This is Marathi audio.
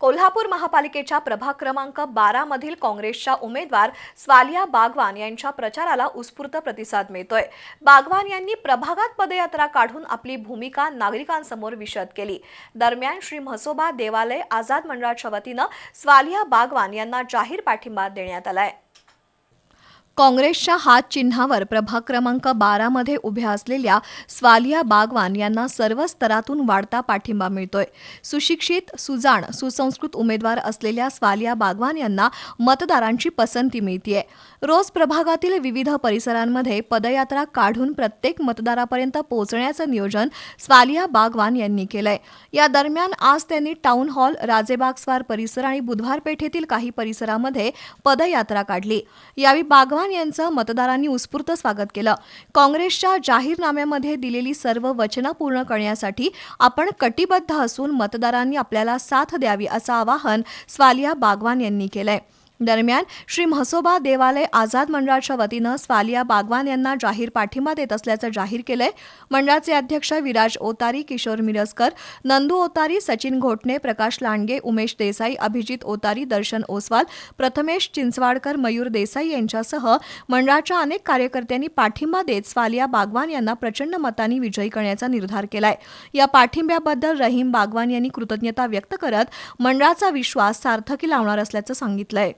कोल्हापूर महापालिकेच्या प्रभाग क्रमांक बारा मधील काँग्रेसच्या उमेदवार स्वालिया बागवान यांच्या प्रचाराला उत्स्फूर्त प्रतिसाद मिळतोय. बागवान यांनी प्रभागात पदयात्रा काढून आपली भूमिका नागरिकांसमोर विशद केली. दरम्यान श्री म्हसोबा देवालय आझाद मंडळाच्या वतीनं स्वालिया बागवान यांना जाहीर पाठिंबा देण्यात आलाय. काँग्रेसच्या हात चिन्हावर प्रभाग क्रमांक बारामध्ये उभ्या असलेल्या स्वालिया बागवान यांना सर्व स्तरातून वाढता पाठिंबा मिळतोय. सुशिक्षित सुजाण सुसंस्कृत उमेदवार असलेल्या स्वालिया बागवान यांना मतदारांची पसंती मिळतीये. रोज प्रभागातील विविध परिसरांमध्ये पदयात्रा काढून प्रत्येक मतदारापर्यंत पोहोचण्याचं नियोजन स्वालिया बागवान यांनी केलंय. या दरम्यान आज त्यांनी टाउन हॉल राजेबागस्वार परिसर आणि बुधवार पेठेतील काही परिसरामध्ये पदयात्रा काढली. यावेळी बागवान यांचं मतदारांनी उत्स्फूर्त स्वागत केलं. काँग्रेसच्या जाहीरनाम्यामध्ये दिलेली सर्व वचनं पूर्ण करण्यासाठी आपण कटिबद्ध असून मतदारांनी आपल्याला साथ द्यावी असं आवाहन स्वालिया बागवान यांनी केलंय. दरम्यान श्री म्हसोबा देवालय आझाद मंडळाच्या वतीनं स्वालिया बागवान यांना जाहीर पाठिंबा देत असल्याचं जाहीर केलंय. मंडळाचे अध्यक्ष विराज ओतारी किशोर मिरजकर नंदू ओतारी सचिन घोटणे प्रकाश लांडगे उमेश देसाई अभिजित ओतारी दर्शन ओसवाल प्रथमेश चिंचवाडकर मयूर देसाई यांच्यासह मंडळाच्या अनेक कार्यकर्त्यांनी पाठिंबा देत स्वालिया बागवान यांना प्रचंड मतांनी विजयी करण्याचा निर्धार केलाय. या पाठिंब्याबद्दल रहीम बागवान यांनी कृतज्ञता व्यक्त करत मंडळाचा विश्वास सार्थकी लावणार असल्याचं सांगितलंय.